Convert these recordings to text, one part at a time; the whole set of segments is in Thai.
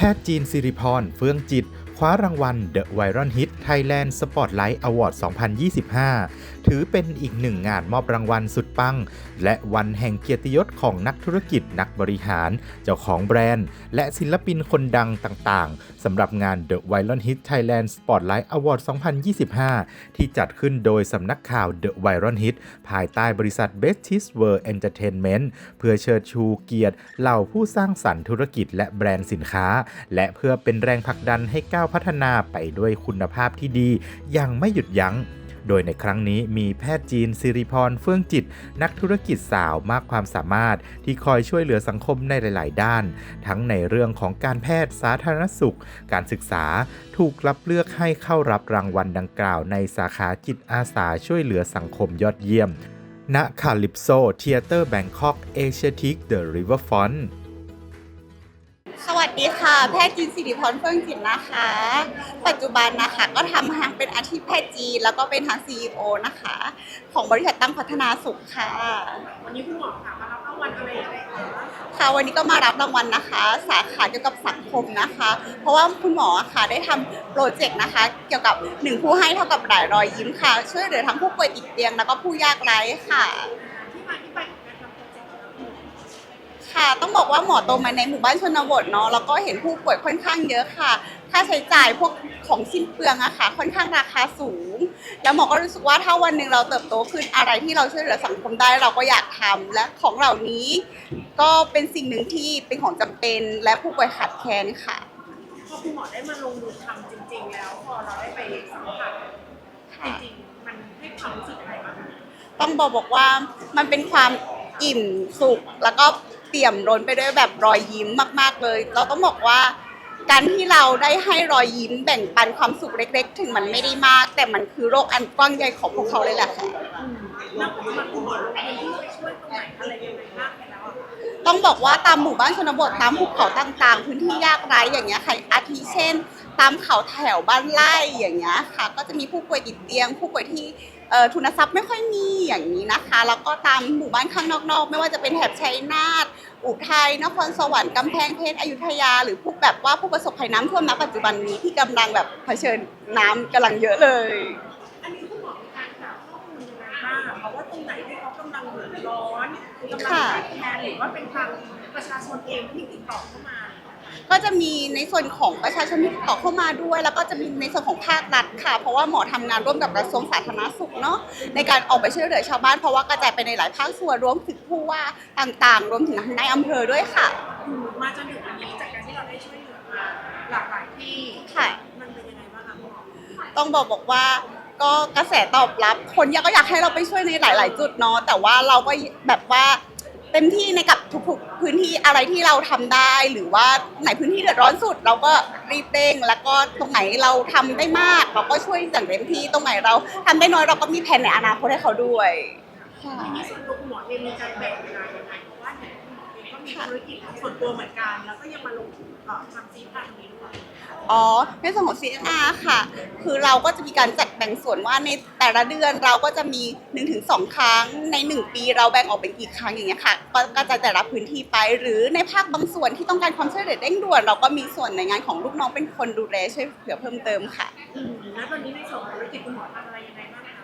แพทย์จีนสิริพร เฟื่องจิต คว้ารางวัล The Viral Hit Thailand Spotlight Award 2025 ถือเป็นอีกหนึ่งงานมอบรางวัลสุดปัง และวันแห่งเกียรติยศของนักธุรกิจนักบริหาร เจ้าของแบรนด์ และศิลปินคนดังต่างๆสำหรับงาน The Viral Hit Thailand Spotlight Award 2025 ที่จัดขึ้นโดยสำนักข่าว The Viral Hit ภายใต้บริษัท b e s t i s World Entertainment เพื่อเชิดชูเกียรติเหล่าผู้สร้างสรรค์ธุรกิจและแบรนด์สินค้า และเพื่อเป็นแรงผลักดันให้ก้าวพัฒนาไปด้วยคุณภาพที่ดีอย่างไม่หยุดยัง้ง โดยในครั้งนี้มีแพทย์จีนสิริพรเฟื่องจิต นักธุรกิจสาวมากความสามารถที่คอยช่วยเหลือสังคมในหลาย ๆ ด้าน ทั้งในเรื่องของการแพทย์สาธารณสุข การศึกษาถูกรับเลือกให้เข้ารับรางวัลดังกล่าว ในสาขาจิตอาสาช่วยเหลือสังคมยอดเยี่ยมณคาลิปโซเทเตอร์แบงคอกเอเชียทิกเดอะริเวอร์ฟอนส วัสดีค่ะ แพทย์จีนสิริพรเฟื่องจิตนะคะ ปัจจุบันนะคะก็ทำทั้งเป็นอาชีพแพทย์จีนแล้วก็เป็นทั้ง CEO นะคะ ของบริษัทตั้งพัฒนาสุขค่ะ วันนี้คุณหมอค่ะมารับรางวัลอะไรยังไงคะค่ะวันนี้ก็มารับรางวัลนะคะ สาขาเกี่ยวกับสังคมนะคะ เพราะว่าคุณหมอค่ะได้ทำโปรเจกต์นะคะ เกี่ยวกับหนึ่งผู้ให้เท่ากับหลายรอยยิ้มค่ะ ช่วยเหลือทั้งผู้ป่วยติดเตียงแล้วก็ผู้ยากไร้ค่ะ ต้องบอกว่าหมอโตมาในหมู่บ้านชนบทเนาะแล้วก็เห็นผู้ป่วยค่อนข้างเยอะค่ะ ค่าใช้จ่ายพวกของสิ้นเปลืองอะค่ะ ค่อนข้างราคาสูง แล้วหมอก็รู้สึกว่าถ้าวันหนึ่งเราเติบโตขึ้นอะไรที่เราช่วยเหลือสังคมได้เราก็อยากทำและของเหล่านี้ ก็เป็นสิ่งหนึ่งที่เป็นของจำเป็น และผู้ป่วยขาดแคลนค่ะพอคุณหมอได้มาลงมือทำจริง ๆ แล้วพอเราได้ไปสัมผัสจริงๆมันให้ความรู้สึกอะไรบ้างคะต้องบอกบอกว่ามันเป็นความอิ่มสุขแล้วก็ เปี่ยมล้นไปด้วยแบบรอยยิ้มมาก ๆเลย เราต้องบอกว่า การที่เราได้ให้รอยยิ้มแบ่งปันความสุขเล็ก ๆ ถึงมันไม่ได้มาก แต่มันคือโรคอันกว้างใหญ่ของพวกเขาเลยแหละค่ะต้องบอกว่าตามหมู่บ้านชนบทตามภูเขาต่างๆ พื้นที่ยากไร้อย่างเงี้ยค่ะอาทิเช่น ตามเขาแถวบ้านไร่อย่างเงี้ยค่ะ ก็จะมีผู้ป่วยติดเตียง ผู้ป่วยที่เอ่อทุนทรัพย์ไม่ค่อยมีอย่างนี้นะคะ แล้วก็ตามหมู่บ้านข้างนอกๆ ไม่ว่าจะเป็นแถบชัยนาท อุทัยนครสวรรค์กำแพงเพชรอยุธยา หรือพวกแบบว่าผู้ประสบภัยน้ำท่วมณปัจจุบันนี้ที่กำลังแบบเผชิญน้ำกำลังเยอะเลย อันนี้คุณหมอมีการหาข้อมูลยังไงบ้างเพราะว่าตรงไหนที่เขากำลังเดือดร้อน ค่ะขาดแคลนหรือว่าเป็นทางประชาชนเองที่ติดต่อเข้ามา ก็จะมีในส่วนของประชาชนที่ติดต่อเข้ามาด้วย แล้วก็จะมีในส่วนของภาครัฐค่ะ เพราะว่าหมอทำงานร่วมกับกระทรวงสาธารณสุขเนาะในการออกไปช่วยเหลือชาวบ้านเพราะว่ากระจายไปในหลายภาคส่วนรวมถึงผู้ว่าต่างๆ รวมถึงในอำเภอด้วยค่ะ มาจนถึงวันนี้จากการที่เราได้ช่วยเหลือมาหลากหลายที่ค่ะ มันเป็นยังไงบ้างคะคุณหมอต้องบอกบอกว่า ก็กระแสตอบรับ คนยกก็อยากให้เราไปช่วยในหลาย ๆ จุดเนาะแต่ว่าเราก็แบบว่าเต็มที่ในกับทุกๆพื้นที่อะไรที่เราทำได้ หรือว่าไหนพื้นที่เดือดร้อนสุด เราก็รีบเร่ง แล้วก็ตรงไหนเราทำได้มาก เราก็ช่วยอย่างเต็มที่ตรงไหนเราทำได้น้อยเราก็มีแผนในอนาคตให้เขาด้วยค่ะทีนี้ส่วนตัวคุณหมอเองมีการแบ่งเวลา มอเองก็มีธุรกิจส่วนตัวเหมือนกัน แล้วก็ยังมาลงทุนเอ่อทำซีพันตรงนี้ด้วยอ๋อในส่วนของ CSR ค่ะ คือเราก็จะมีการจัดแบ่งส่วนว่าในแต่ละเดือนเราก็จะมี 1-2 ครั้งใน 1 ปีเราแบ่งออกเป็นกี่ครั้งอย่างเงี้ยค่ะก็ก็จะแต่ละพื้นที่ไป หรือในภาคบางส่วนที่ต้องการความช่วยเหลือเร่งด่วน เราก็มีส่วนในงานของลูกน้องเป็นคนดูแลช่วยเหลือเพิ่มเติมค่ะอืมแล้วตอนนี้ในส่วนของธุรกิจคุณหมอทำอะไรยังไงบ้างคะ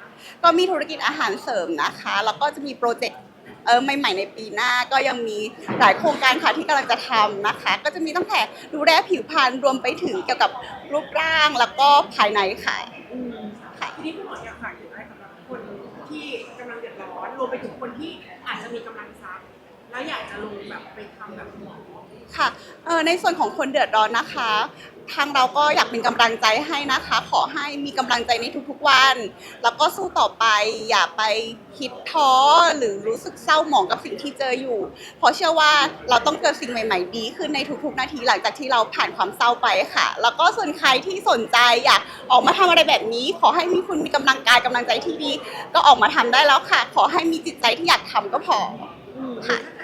ก็มีธุรกิจอาหารเสริมนะคะ แล้วก็จะมีโปรเจกต์ เออใหม่ๆในปีหน้าก็ยังมีหลายโครงการค่ะที่กำลังจะทำนะคะ ก็จะมีตั้งแต่ดูแลผิวพรรณรวมไปถึงเกี่ยวกับรูปร่างแล้วก็ภายในค่ะอืมค่ะทีนี้คุณหมออยากฝากถึงอะไรสำหรับคนที่กำลังเดือดร้อนรวมไปถึงคนที่อาจจะมีกำลังทรัพย์ แล้วอยากจะลงแบบไปทำแบบหมอค่ะเออในส่วนของคนเดือดร้อนนะคะ ทางเราก็อยากเป็นกำลังใจให้นะคะ ขอให้มีกำลังใจในทุกๆวัน แล้วก็สู้ต่อไปอย่าไปคิดท้อหรือรู้สึกเศร้าหมองกับสิ่งที่เจออยู่ เพราะเชื่อว่าเราต้องเกิดสิ่งใหม่ ๆ ดีขึ้นในทุกๆ นาทีหลังจากที่เราผ่านความเศร้าไปค่ะ แล้วก็ส่วนใครที่สนใจอยากออกมาทำอะไรแบบนี้ ขอให้มีคุณมีกำลังกายกำลังใจที่ดี ก็ออกมาทำได้แล้วค่ะ ขอให้มีจิตใจที่อยากทำก็พอค่ะ ถ้าเกิด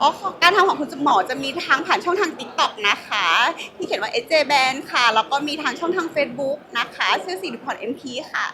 อ๋อการทำของคุณหมอจะมีทางผ่านช่องทาง t ิ k t o k นะคะ ที่เขียนว่า SJ Band ค่ะ แล้วก็มีทางช่องทาง Facebook นะคะ ชื่อสิริพร MP ค่ะ